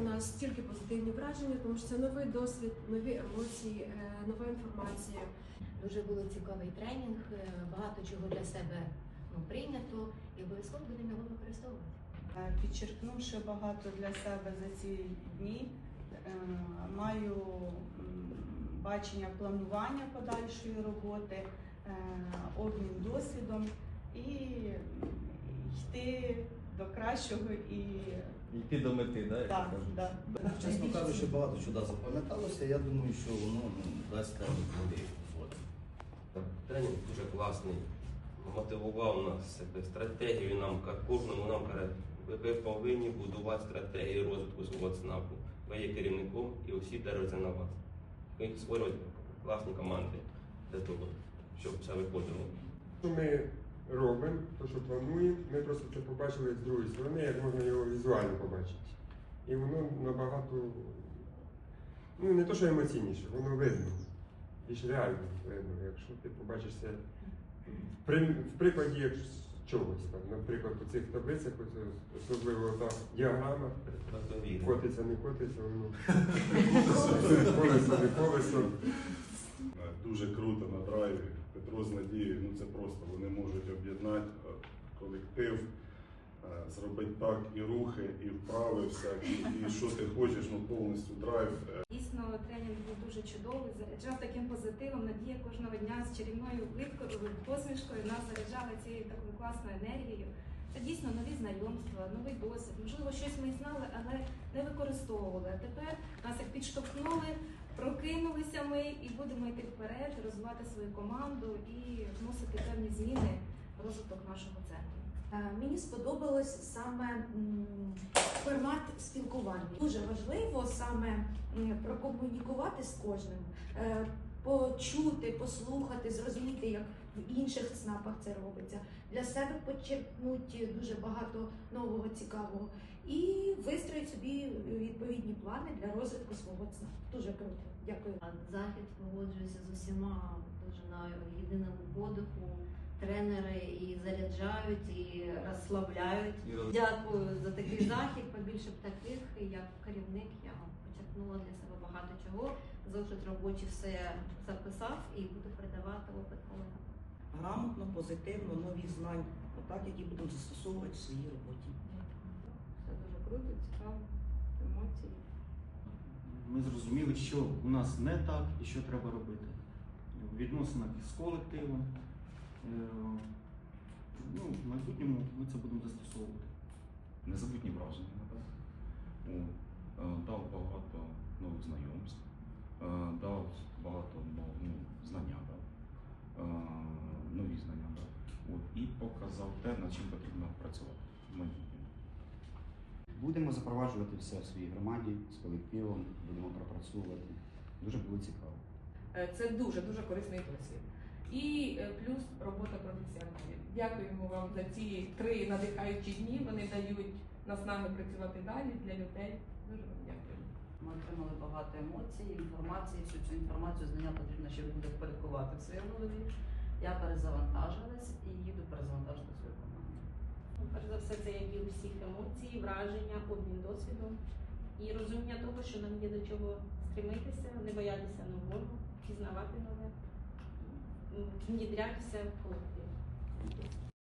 У нас тільки позитивні враження, тому що це новий досвід, нові емоції, е, нова інформація. Дуже був цікавий тренінг, е, багато чого для себе ну, прийнято і обов'язково будемо його використовувати. Е, Підчеркнувши багато для себе за ці дні, маю бачення планування подальшої роботи, обмін досвідом і йти до кращого і Йти до мети, да, як так, кажуть? да. Чесно кажучи, багато чого запам'яталося. Я думаю, що воно ну, дасть певні плоди. От. Тренінг дуже класний. Мотивував нас стратегію нам, кожному нам каже, ви, ви повинні будувати стратегію розвитку свого ЦНАПу. Ви є керівником і усі держаться на вас. Ви створювати класні команди для того, щоб все виходило. Ми робимо, то що плануємо, ми просто це побачили з другої сторони, як можна його візуально побачити. І воно набагато, ну не то, що емоційніше, воно видно. Більш реально видно, якщо ти побачиш це в, при, в прикладі як чогось. Там, наприклад, по цих таблицях, особливо та діаграма, котиться, не котиться, воно колесо, не колесо. Дуже круто на драйві. Петро з Надією, ну це просто вони можуть об'єднати е, колектив, е, зробити так і рухи, і вправи всякі, і що ти хочеш, ну повністю драйв. Е, Дійсно, тренінг був дуже чудовий, заряджав таким позитивом. Надія кожного дня з чарівною улыбкою, посмішкою нас заряджала цією такою класною енергією. Це дійсно нові знайомства, новий досвід. Можливо, щось ми знали, але не використовували. А тепер нас як підштовхнули, прокинулися ми і будемо йти вперед, розвивати свою команду і вносити певні зміни в розвиток нашого центру. Е, Мені сподобалось саме формат спілкування. Дуже важливо саме прокомунікувати з кожним, е, почути, послухати, зрозуміти, як в інших ЦНАПах це робиться. Для себе почерпнути дуже багато нового цікавого і вистроїть собі відповідні плани для розвитку свого ЦНАПу. Дуже круто. Дякую. А Захід погоджується з усіма дуже на єдиному подиху. Тренери і заряджають, і розслабляють. Дякую за такий захід. Побільше б таких. Як керівник я почерпнула для себе багато чого. Зошит робочий все записав і буду передавати опит колегам. грамотно, позитивно, нові знання, отак, які будемо застосовувати в своїй роботі. Все дуже круто, цікаво, емоції. Ми зрозуміли, що у нас не так і що треба робити. В відносинах з колективом. Е, Ну, в майбутньому ми це будемо застосовувати. Незабутні враження, напевно. Е, Дав багато нових знайомств, е, дав багато нов- ну, знання, дав. Е, нові знання дав. От. І показав те, над чим потрібно працювати в. Будемо запроваджувати все в своїй громаді з колективом, будемо пропрацьовувати. Дуже було цікаво. Е, Це дуже дуже корисний досвід. І е, плюс робота професіоналів. Дякуємо вам за ці три надихаючі дні. Вони дають наснаги працювати далі для людей. Дуже вам дякую. Ми отримали багато емоцій, інформації. Всю цю інформацію знання потрібно ще буде впорядкувати в своїй голові. Я перезавантажилась і їду перезавантажити свою команду. Ну, Перш за все, це як і усіх емоцій, враження, обмін досвідом і розуміння того, що нам є до чого стремитися, не боятися нового, пізнавати нове, внідрятися в колектив.